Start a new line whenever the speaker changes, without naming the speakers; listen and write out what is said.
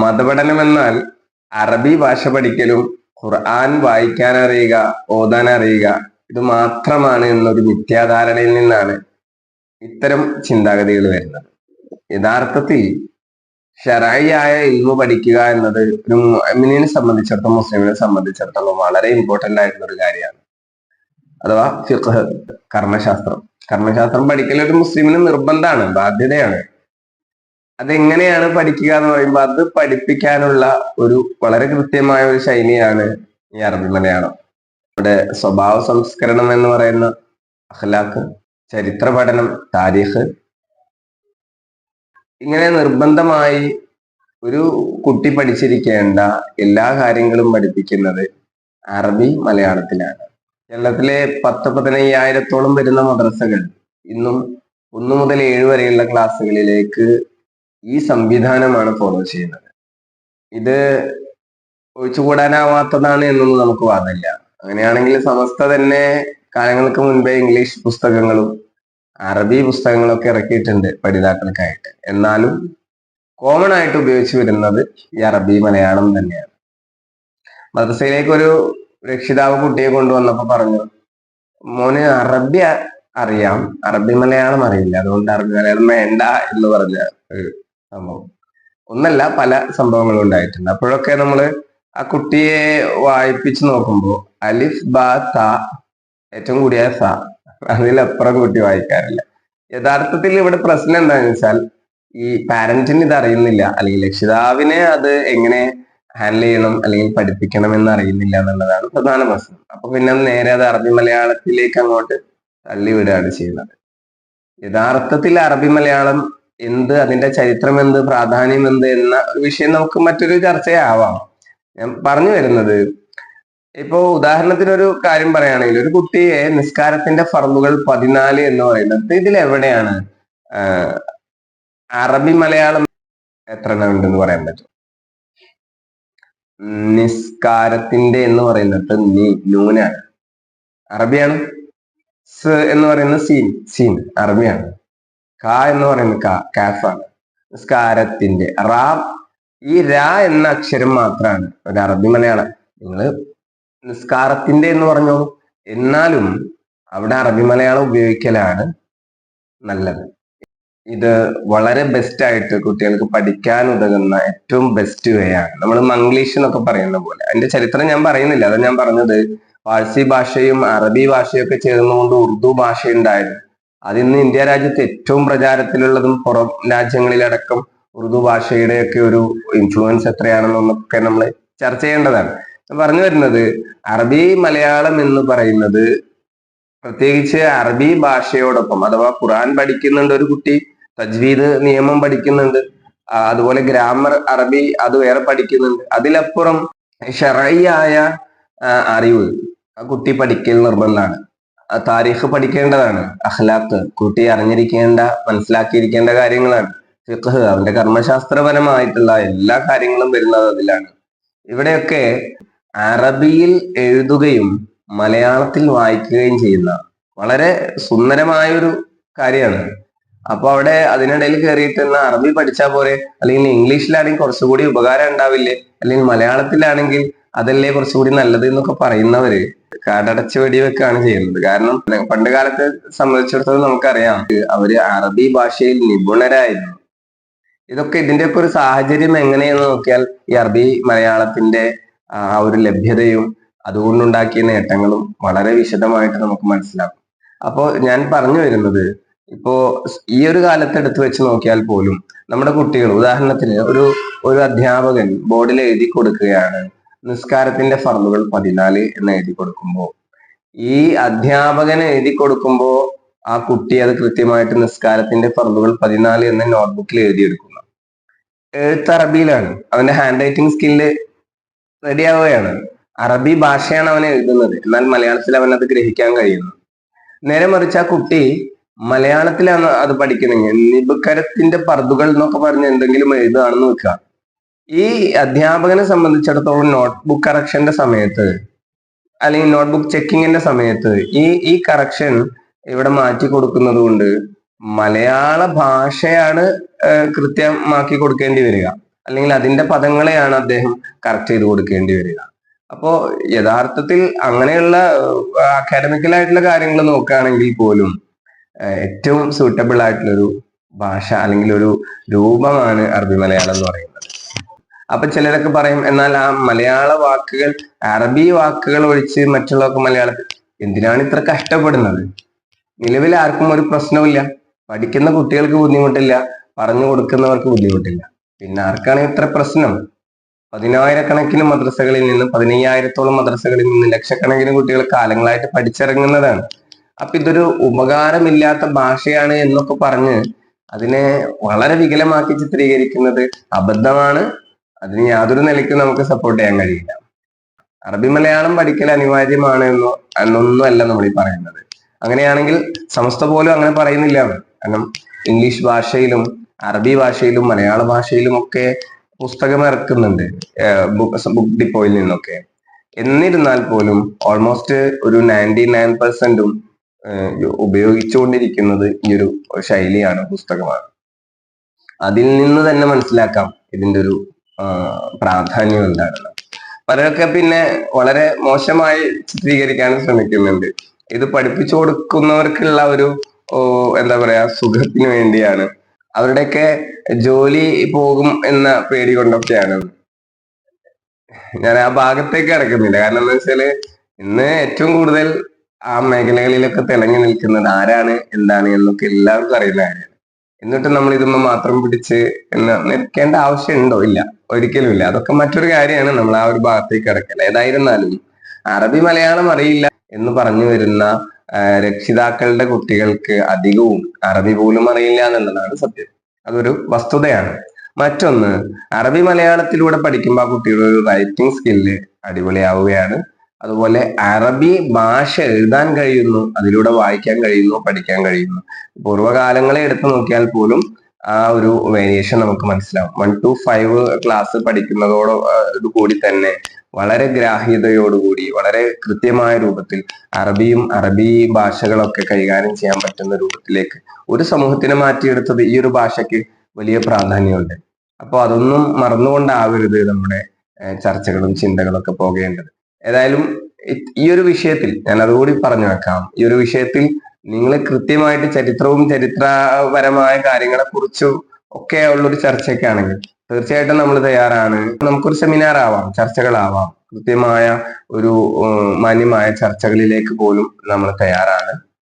മതപഠനം എന്നാൽ അറബി ഭാഷ പഠിക്കലും ഖുർആൻ വായിക്കാൻ അറിയുക ഓതാൻ അറിയുക ഇത് മാത്രമാണ് എന്നൊരു മിഥ്യാധാരണയിൽ നിന്നാണ് ഇത്തരം ചിന്താഗതികൾ വരുന്നത്. യഥാർത്ഥത്തിൽ ഷറായിയായ ഇൽമു പഠിക്കുക എന്നത് ഒരു മുഅ്മിനിനെ സംബന്ധിച്ചിടത്തോളം മുസ്ലിമിനെ സംബന്ധിച്ചിടത്തോളം വളരെ ഇമ്പോർട്ടന്റ് ആയിട്ടുള്ള ഒരു കാര്യമാണ്. അഥവാ കർമ്മശാസ്ത്രം. കർമ്മശാസ്ത്രം പഠിക്കൽ ഒരു മുസ്ലിമിന് നിർബന്ധമാണ് ബാധ്യതയാണ്. അതെങ്ങനെയാണ് പഠിക്കുക എന്ന് പറയുമ്പോൾ അത് പഠിപ്പിക്കാനുള്ള ഒരു വളരെ കൃത്യമായ ഒരു ശൈലിയാണ് ഈ അറബി മലയാളം. ഇവിടെ സ്വഭാവ സംസ്കരണം എന്ന് പറയുന്ന അഖ്ലാഖ് ചരിത്ര പഠനം താരീഖ് ഇങ്ങനെ നിർബന്ധമായി ഒരു കുട്ടി പഠിച്ചിരിക്കേണ്ട എല്ലാ കാര്യങ്ങളും പഠിപ്പിക്കുന്നത് അറബി മലയാളത്തിലാണ്. കേരളത്തിലെ പത്ത് പതിനയ്യായിരത്തോളം വരുന്ന മദ്രസകൾ ഇന്നും ഒന്നു മുതൽ ഏഴ് വരെയുള്ള ക്ലാസ്സുകളിലേക്ക് ഈ സംവിധാനമാണ് ഫോളോ ചെയ്യുന്നത്. ഇത് ഒഴിച്ചുകൂടാനാവാത്തതാണ് എന്നൊന്നും നമുക്ക് വാദമില്ല. അങ്ങനെയാണെങ്കിൽ സമസ്ത തന്നെ കാലങ്ങൾക്ക് മുൻപേ ഇംഗ്ലീഷ് പുസ്തകങ്ങളും അറബി പുസ്തകങ്ങളും പുസ്തകങ്ങളൊക്കെ ഇറക്കിയിട്ടുണ്ട് പഠിതാക്കൾക്കായിട്ട്. എന്നാലും കോമൺ ആയിട്ട് ഉപയോഗിച്ച് വരുന്നത് ഈ അറബി മലയാളം തന്നെയാണ്. മദ്രസയിലേക്ക് ഒരു രക്ഷിതാവ് കുട്ടിയെ കൊണ്ടുവന്നപ്പോൾ പറഞ്ഞു മോന് അറബി അറിയാം. അറബി മലയാളം അറിയില്ല. അതുകൊണ്ട് അറബി മലയാളം വേണ്ട എന്ന് പറഞ്ഞ സംഭവം. ഒന്നല്ല പല സംഭവങ്ങളും ഉണ്ടായിട്ടുണ്ട്. അപ്പോഴൊക്കെ നമ്മൾ ആ കുട്ടിയെ വായിപ്പിച്ച് നോക്കുമ്പോൾ അലിഫ് ബ ത ഏറ്റവും കൂടിയ സ. അതിലപ്പുറം കുട്ടി വായിക്കാറില്ല. യഥാർത്ഥത്തിൽ ഇവിടെ പ്രശ്നം എന്താണെന്ന് വെച്ചാൽ ഈ പാരന്റിന് ഇത് അറിയുന്നില്ല. അല്ലെങ്കിൽ രക്ഷിതാവിനെ അത് എങ്ങനെ ഹാൻഡിൽ ചെയ്യണം അല്ലെങ്കിൽ പഠിപ്പിക്കണം എന്ന് അറിയുന്നില്ല എന്നുള്ളതാണ് പ്രധാന പ്രശ്നം. അപ്പൊ പിന്നെ നേരെ അത് അറബി മലയാളത്തിലേക്ക് അങ്ങോട്ട് തള്ളി വിടുകയാണ് ചെയ്യുന്നത്. യഥാർത്ഥത്തിൽ അറബി മലയാളം എന്ത് അതിന്റെ ചരിത്രം എന്ത് പ്രാധാന്യം എന്ത് എന്ന വിഷയം നമുക്ക് മറ്റൊരു ചർച്ചയാവാം. ഞാൻ പറഞ്ഞു വരുന്നത് ഇപ്പോ ഉദാഹരണത്തിന് ഒരു കാര്യം പറയുകയാണെങ്കിൽ ഒരു കുട്ടിയെ നിസ്കാരത്തിന്റെ ഫർമുകൾ പതിനാല് എന്ന് പറയുന്നത് ഇതിൽ എവിടെയാണ്? അറബി മലയാളം എത്ര ഉണ്ടെന്ന് പറയാൻ പറ്റും? നിസ്കാരത്തിന്റെ എന്ന് പറയുന്നത് നീ നൂനാണ്. അറബിയാണ്. എന്ന് പറയുന്ന സീൻ സീൻ അറബിയാണ്. ക എന്ന് പറയുന്നത് ക കാഫാണ് നിസ്കാരത്തിന്റെ റാ. ഈ രാ എന്ന അക്ഷരം മാത്രമാണ് ഒരു അറബി മലയാളം. നിങ്ങൾ നിസ്കാരത്തിന്റെ എന്ന് പറഞ്ഞു എന്നാലും അവിടെ അറബി മലയാളം ഉപയോഗിക്കലാണ് നല്ലത്. ഇത് വളരെ ബെസ്റ്റ് ആയിട്ട് കുട്ടികൾക്ക് പഠിക്കാൻ ഉതകുന്ന ഏറ്റവും ബെസ്റ്റ് വേ ആണ്. നമ്മൾ മംഗ്ലീഷ് എന്നൊക്കെ പറയുന്ന പോലെ. അതിന്റെ ചരിത്രം ഞാൻ പറയുന്നില്ല. അതാ ഞാൻ പറഞ്ഞത്. പാഴ്സി ഭാഷയും അറബി ഭാഷയും ഒക്കെ ചേർന്നുകൊണ്ട് ഉറുദു ഭാഷ ഉണ്ടായത് അത് ഇന്ന് ഇന്ത്യ രാജ്യത്ത് ഏറ്റവും പ്രചാരത്തിലുള്ളതും പുറം രാജ്യങ്ങളിലടക്കം ഉറുദു ഭാഷയുടെ ഒക്കെ ഒരു ഇൻഫ്ലുവൻസ് എത്രയാണെന്നൊക്കെ നമ്മൾ ചർച്ച ചെയ്യേണ്ടതാണ്. പറഞ്ഞു വരുന്നത് അറബി മലയാളം എന്ന് പറയുന്നത് പ്രത്യേകിച്ച് അറബി ഭാഷയോടൊപ്പം അഥവാ ഖുറാൻ പഠിക്കുന്നുണ്ട് ഒരു കുട്ടി തജ്വീദ് നിയമം പഠിക്കുന്നുണ്ട് അതുപോലെ ഗ്രാമർ അറബി അത് വേറെ പഠിക്കുന്നുണ്ട്. അതിലപ്പുറം ഷറയിയായ അറിവ് ആ കുട്ടി പഠിക്കൽ നിർബന്ധമാണ്. താരീഖ് പഠിക്കേണ്ടതാണ്. അഖ്ലാഖ് കുട്ടി അറിഞ്ഞിരിക്കേണ്ട മനസ്സിലാക്കിയിരിക്കേണ്ട കാര്യങ്ങളാണ്. ഫിഖ് അവന്റെ കർമ്മശാസ്ത്രപരമായിട്ടുള്ള എല്ലാ കാര്യങ്ങളും വരുന്നത് അതിലാണ്. ഇവിടെയൊക്കെ അറബിയിൽ എഴുതുകയും മലയാളത്തിൽ വായിക്കുകയും ചെയ്യുന്ന വളരെ സുന്ദരമായ ഒരു കാര്യമാണ്. അപ്പൊ അവിടെ അതിനിടയിൽ കയറിയിട്ട് എന്നാ അറബി പഠിച്ചാൽ പോരെ? അല്ലെങ്കിൽ ഇംഗ്ലീഷിലാണെങ്കിൽ കുറച്ചുകൂടി ഉപകാരം ഉണ്ടാവില്ലേ? അല്ലെങ്കിൽ മലയാളത്തിലാണെങ്കിൽ അതല്ലേ കുറച്ചുകൂടി നല്ലത് എന്നൊക്കെ പറയുന്നവര് കടടച്ച് വെടിവെക്കാണ് ചെയ്യുന്നത്. കാരണം പണ്ട് കാലത്തെ സംബന്ധിച്ചിടത്തോളം നമുക്കറിയാം അവർ അറബി ഭാഷയിൽ നിപുണരായിരുന്നു. ഇതൊക്കെ ഇതിന്റെയൊക്കെ ഒരു സാഹചര്യം എങ്ങനെയെന്ന് നോക്കിയാൽ ഈ അറബി മലയാളത്തിന്റെ ആ ഒരു ലഭ്യതയും അതുകൊണ്ടുണ്ടാക്കിയ നേട്ടങ്ങളും വളരെ വിശദമായിട്ട് നമുക്ക് മനസ്സിലാക്കും അപ്പോൾ ഞാൻ പറഞ്ഞു വരുന്നത് ഇപ്പോ ഈ ഒരു കാലത്ത് എടുത്തു വെച്ച് നോക്കിയാൽ പോലും നമ്മുടെ കുട്ടികൾ ഉദാഹരണത്തിന് ഒരു ഒരു അധ്യാപകൻ ബോർഡിൽ എഴുതി കൊടുക്കുകയാണ്. നിസ്കാരത്തിന്റെ ഫർദുകൾ പതിനാല് എന്ന് എഴുതി കൊടുക്കുമ്പോൾ ഈ അധ്യാപകന് എഴുതി കൊടുക്കുമ്പോൾ ആ കുട്ടി അത് കൃത്യമായിട്ട് നിസ്കാരത്തിന്റെ ഫർദുകൾ പതിനാല് എന്ന് നോട്ട്ബുക്കിൽ എഴുതിയെടുക്കുന്നു. എഴുത്ത് അറബിയിലാണ് അവന്റെ ഹാൻഡ് റൈറ്റിംഗ് സ്കില്ല് റെഡിയാവുകയാണ് അറബി ഭാഷയാണ് അവൻ എഴുതുന്നത്. എന്നാൽ മലയാളത്തിൽ അവൻ അത് ഗ്രഹിക്കാൻ കഴിയുന്നു. നേരെ മറിച്ച് ആ കുട്ടി മലയാളത്തിലാണ് അത് പഠിക്കുന്നെങ്കിൽ നിബുക്കരത്തിന്റെ പർദുകൾ എന്നൊക്കെ പറഞ്ഞ് എന്തെങ്കിലും എഴുതുകയാണെന്ന് വെക്കുക. ഈ അധ്യാപകനെ സംബന്ധിച്ചിടത്തോളം നോട്ട്ബുക്ക് കറക്ഷന്റെ സമയത്ത് അല്ലെങ്കിൽ നോട്ട്ബുക്ക് ചെക്കിങ്ങിന്റെ സമയത്ത് ഈ ഈ കറക്ഷൻ ഇവിടെ മാറ്റി കൊടുക്കുന്നത് കൊണ്ട് മലയാള ഭാഷയാണ് കൃത്യമാക്കി കൊടുക്കേണ്ടി വരിക. അല്ലെങ്കിൽ അതിന്റെ പദങ്ങളെയാണ് അദ്ദേഹം കറക്റ്റ് ചെയ്ത് കൊടുക്കേണ്ടി വരിക. അപ്പോ യഥാർത്ഥത്തിൽ അങ്ങനെയുള്ള അക്കാഡമിക്കലായിട്ടുള്ള കാര്യങ്ങൾ നോക്കുകയാണെങ്കിൽ പോലും ഏറ്റവും സൂട്ടബിൾ ആയിട്ടുള്ളൊരു ഭാഷ അല്ലെങ്കിൽ ഒരു രൂപമാണ് അറബി മലയാളം എന്ന് പറയുന്നത്. അപ്പൊ ചിലരൊക്കെ പറയും എന്നാൽ ആ മലയാള വാക്കുകൾ അറബി വാക്കുകൾ ഒഴിച്ച് മറ്റുള്ളവർക്ക് മലയാളത്തിൽ എന്തിനാണ് ഇത്ര കഷ്ടപ്പെടുന്നത്? നിലവിൽ ആർക്കും ഒരു പ്രശ്നവുമില്ല. പഠിക്കുന്ന കുട്ടികൾക്ക് ബുദ്ധിമുട്ടില്ല. പറഞ്ഞു കൊടുക്കുന്നവർക്ക് ബുദ്ധിമുട്ടില്ല. പിന്നെ ആർക്കാണ് ഇത്ര പ്രശ്നം? പതിനായിരക്കണക്കിന് മദ്രസകളിൽ നിന്ന് പതിനയ്യായിരത്തോളം മദ്രസകളിൽ നിന്ന് ലക്ഷക്കണക്കിന് കുട്ടികൾ കാലങ്ങളായിട്ട് പഠിച്ചിറങ്ങുന്നതാണ്. അപ്പൊ ഇതൊരു ഉപകാരമില്ലാത്ത ഭാഷയാണ് എന്നൊക്കെ പറഞ്ഞ് അതിനെ വളരെ വികലമാക്കി ചിത്രീകരിക്കുന്നത് അബദ്ധമാണ്. അതിന് യാതൊരു നിലയ്ക്കും നമുക്ക് സപ്പോർട്ട് ചെയ്യാൻ കഴിയില്ല. അറബി മലയാളം പഠിക്കൽ അനിവാര്യമാണ് എന്നോ എന്നൊന്നും അല്ല നമ്മൾ ഈ പറയുന്നത്. അങ്ങനെയാണെങ്കിൽ സമസ്ത പോലും അങ്ങനെ പറയുന്നില്ല കാരണം ഇംഗ്ലീഷ് ഭാഷയിലും അറബി ഭാഷയിലും മലയാള ഭാഷയിലും ഒക്കെ പുസ്തകം ഇറക്കുന്നുണ്ട് ബുക്ക് ഡിപ്പോയിൽ നിന്നൊക്കെ. എന്നിരുന്നാൽ പോലും ഓൾമോസ്റ്റ് ഒരു നയന്റി നയൻ പെർസെന്റും ഉപയോഗിച്ചുകൊണ്ടിരിക്കുന്നത് ഈ ഒരു ശൈലിയാണ് പുസ്തകമാണ്. അതിൽ നിന്ന് തന്നെ മനസ്സിലാക്കാം ഇതിന്റെ ഒരു പ്രാധാന്യം ഉണ്ടായിരുന്നു. പലരൊക്കെ പിന്നെ വളരെ മോശമായി ചിത്രീകരിക്കാൻ ശ്രമിക്കുന്നുണ്ട്. ഇത് പഠിപ്പിച്ചു കൊടുക്കുന്നവർക്കുള്ള ഒരു എന്താ പറയാ സുഖത്തിന് വേണ്ടിയാണ്. അവരുടെയൊക്കെ ജോലി പോകും എന്ന പേടി കൊണ്ടൊക്കെയാണ്. ഞാൻ ആ ഭാഗത്തേക്ക് കിടക്കുന്നില്ല. കാരണം എന്താ വെച്ചാൽ ഇന്ന് ഏറ്റവും കൂടുതൽ ആ മേഖലകളിലൊക്കെ തിളങ്ങി നിൽക്കുന്നത് ആരാണ് എന്താണ് എന്നൊക്കെ എല്ലാവർക്കും അറിയുന്ന കാര്യമാണ്. എന്നിട്ട് നമ്മൾ ഇതൊന്നും മാത്രം പിടിച്ച് എന്ന് നിൽക്കേണ്ട ആവശ്യമുണ്ടോ ഇല്ല. ഒരിക്കലും ഇല്ല. അതൊക്കെ മറ്റൊരു കാര്യമാണ്. നമ്മൾ ആ ഒരു ഭാഗത്തേക്ക് കിടക്കൽ ഏതായിരുന്നാലും അറബി മലയാളം അറിയില്ല എന്ന് പറഞ്ഞു വരുന്ന രക്ഷിതാക്കളുടെ കുട്ടികൾക്ക് അധികവും അറബി പോലും അറിയില്ല എന്നുള്ളതാണ് സത്യം. അതൊരു വസ്തുതയാണ്. മറ്റൊന്ന് അറബി മലയാളത്തിലൂടെ പഠിക്കുമ്പോൾ ആ കുട്ടിയുടെ ഒരു റൈറ്റിംഗ് സ്കില്ല് അടിപൊളിയാവുകയാണ്. അതുപോലെ അറബി ഭാഷ എഴുതാൻ കഴിയുന്നു അതിലൂടെ വായിക്കാൻ കഴിയുന്നു പഠിക്കാൻ കഴിയുന്നു. പൂർവകാലങ്ങളെ എടുത്തു നോക്കിയാൽ പോലും ആ ഒരു വേരിയേഷൻ നമുക്ക് മനസ്സിലാവും. വൺ ടു ഫൈവ് ക്ലാസ് പഠിക്കുന്നതോടോ കൂടി തന്നെ വളരെ ഗ്രാഹ്യതയോടുകൂടി വളരെ കൃത്യമായ രൂപത്തിൽ അറബിയും അറബി ഭാഷകളൊക്കെ കൈകാര്യം ചെയ്യാൻ പറ്റുന്ന രൂപത്തിലേക്ക് ഒരു സമൂഹത്തിനെ മാറ്റിയെടുത്തത് ഈ ഒരു ഭാഷയ്ക്ക് വലിയ പ്രാധാന്യമുണ്ട്. അപ്പോൾ അതൊന്നും മറന്നുകൊണ്ടാവരുത് നമ്മുടെ ചർച്ചകളും ചിന്തകളൊക്കെ പോകേണ്ടത്. ഏതായാലും ഈ ഒരു വിഷയത്തിൽ ഞാൻ അതുകൂടി പറഞ്ഞു വെക്കാം. ഈ ഒരു വിഷയത്തിൽ നിങ്ങൾ കൃത്യമായിട്ട് ചരിത്രവും ചരിത്രപരമായ കാര്യങ്ങളെ കുറിച്ചും ഒക്കെ ഉള്ളൊരു ചർച്ചയൊക്കെ ആണെങ്കിൽ തീർച്ചയായിട്ടും നമ്മൾ തയ്യാറാണ്. നമുക്കൊരു സെമിനാർ ആവാം ചർച്ചകളാവാം. കൃത്യമായ ഒരു മാന്യമായ ചർച്ചകളിലേക്ക് പോലും നമ്മൾ തയ്യാറാണ്.